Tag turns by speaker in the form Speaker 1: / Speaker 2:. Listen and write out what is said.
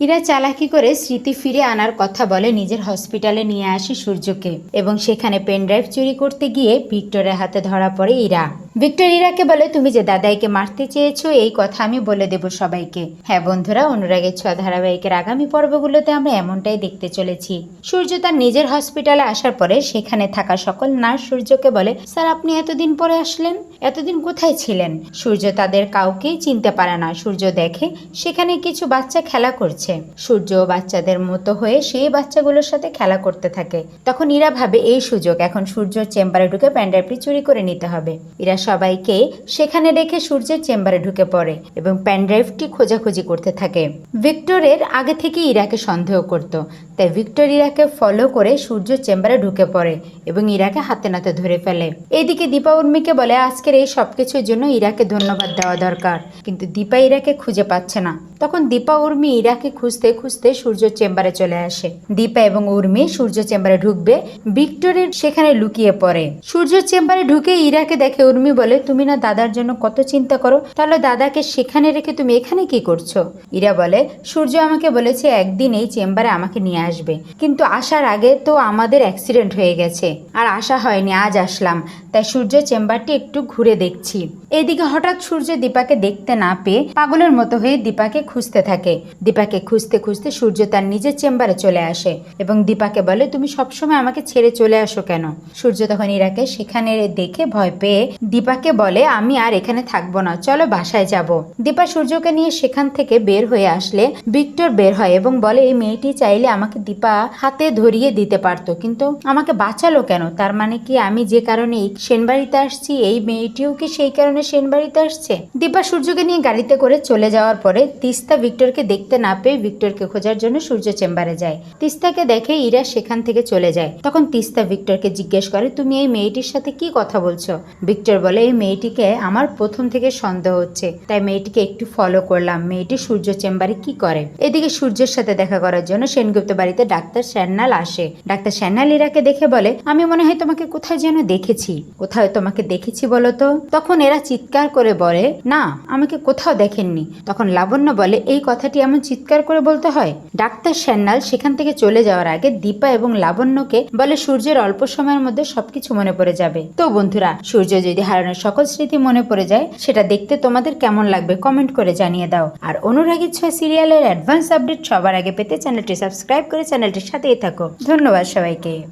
Speaker 1: ইরা চালাকি করে স্মৃতি ফিরে আনার কথা বলে নিজের হসপিটালে নিয়ে আসে সূর্যকে, এবং সেখানে পেনড্রাইভ চুরি করতে গিয়ে ভিক্টরের হাতে ধরা পড়ে ইরা। ভিক্টর ইরাকে বলে, তুমি যে দাদাইকে মারতে চেয়েছো, এই কথা আমি বলে দেব সবাইকে। হ্যাঁ বন্ধুরা, অনুরাগের ছোঁয়া ধারাবাহিকের আগামী পর্বগুলোতে আমরা এমনটাই দেখতে চলেছি। সূর্য তার নিজের হসপিটালে আসার পরে সেখানে থাকা সকল নার্স সূর্যকে বলে, স্যার, আপনি এতদিন পরে আসলেন? এতদিন কোথায় ছিলেন? সূর্য তাদের কাউকেই চিনতে পারে না। সূর্য দেখে, সেখানে কিছু বাচ্চা খেলা করছে। সূর্য বাচ্চাদের মতো হয়ে সেই বাচ্চাগুলোর সাথে খেলা করতে থাকে। তখন ইরা ভাবে, এই সুযোগ, এখন সূর্য চেম্বারে ঢুকে প্যান্ড্রাইভটি চুরি করে নিতে হবে। ইরা সবাইকে সেখানে রেখে সূর্যের চেম্বারে ঢুকে পড়ে এবং প্যানড্রাইভটি খোঁজাখুঁজি করতে থাকে। ভিক্টরের আগে থেকে ইরাকে সন্দেহ করত, তাই ভিক্টর ইরাকে ফলো করে সূর্য চেম্বারে ঢুকে পড়ে এবং ইরাকে হাতে নাতে ধরে ফেলে। এদিকে দীপা উর্মিকে বলে, আজকের এই সবকিছুর জন্য ইরাকে ধন্যবাদ দেওয়া দরকার। কিন্তু দীপা ইরাকে খুঁজে পাচ্ছে না। তখন দীপা, উর্মি ইরাকে খুঁজতে খুঁজতে সূর্য চেম্বারে চলে আসে। দীপা এবং উর্মি সূর্য চেম্বারে ঢুকবে ভিক্টরের সেখানে লুকিয়ে পড়ে। সূর্য চেম্বারে ঢুকে ইরাকে দেখে উর্মি বলে, তুমি না দাদার জন্য কত চিন্তা করো? তাহলে দাদাকে সেখানে রেখে তুমি এখানে কি করছ? ইরা বলে, সূর্য আমাকে বলেছে একদিন এই চেম্বারে আমাকে নিয়ে আসবে। কিন্তু আসার আগে তো আমাদের অ্যাক্সিডেন্ট হয়ে গেছে। আর আসা হয়নি, আজ আসলাম। তাই সূর্য চেম্বারটি একটু ঘুরে দেখছি। এদিকে হঠাৎ সূর্য দীপাকে দেখতে না পেয়ে পাগলের মতো হয়ে দীপাকে খুঁজতে থাকে। দীপাকে খুঁজতে খুঁজতে সূর্য তার নিজের চেম্বারে চলে আসে এবং দীপাকে বলে, তুমি সবসময় আমাকে ছেড়ে চলে আসো কেন? সূর্য তখন ইরাকে সেখানে দেখে ভয় পেয়ে দীপাকে বলে, আমি আর এখানে থাকব না, চলো বাসায় যাব। দীপা সূর্যকে নিয়ে সেখান থেকে বের হয়ে আসলে ভিক্টর বের হয় এবং বলে, এই মেয়েটি চাইলে আমাকে দীপা হাতে ধরিয়ে দিতে পারতো, কিন্তু আমাকে বাঁচালো কেন? তার মানে কি আমি যে কারণে সেনবাড়িতে আসছি, এই মেয়েটিও কি সেই কারণে সেনবাড়িতে আসছে? দীপা সূর্যকে নিয়ে গাড়িতে করে চলে যাওয়ার পরে তিস্তা ভিক্টরকে দেখতে না পেয়ে ভিক্টরকে খোঁজার জন্য সূর্য চেম্বারে যায়। তিস্তাকে দেখে ইরা সেখান থেকে চলে যায়। তখন তিস্তা ভিক্টরকে জিজ্ঞেস করে, তুমি এই মেয়েটির সাথে কি কথা বলছো? ভিক্টর বলে, এই মেয়েটিকে আমার প্রথম থেকে সন্দেহ হচ্ছে। তাই মেয়েটিকে একটু ফলো করলাম। মেয়েটি সূর্য চেম্বারে কি করে? এদিকে সূর্যের সাথে দেখা করার জন্য সেনগুপ্ত বাড়িতে ডাক্তার স্যান্নাল আসে। ডাক্তার স্যান্নাল ইরাকে দেখে বলে, আমি মনে হয় তোমাকে কোথায় যেন দেখেছি। কোথায় তোমাকে দেখেছি বলো তো? তখন এরা চিৎকার করে বলে, না, আমাকে কোথাও দেখেননি। তখন লাবণ্য বলে এই কথাটি এমন চিৎকার করে বলতে হয়? ডাক্তার স্যান্নাল সেখান থেকে চলে যাওয়ার আগে দীপা এবং লাবণ্যকে বলে, সূর্যের অল্প সময়ের মধ্যে সবকিছু মনে পড়ে যাবে। তো বন্ধুরা, সূর্য যদি হারানোর সকল স্মৃতি মনে পড়ে যায়, সেটা দেখতে তোমাদের কেমন লাগবে কমেন্ট করে জানিয়ে দাও। আর অনুরাগী ছয় সিরিয়ালের অ্যাডভান্স আপডেট সবার আগে পেতে চ্যানেলটি সাবস্ক্রাইব করে চ্যানেলটির সাথেই থাকো। ধন্যবাদ সবাইকে।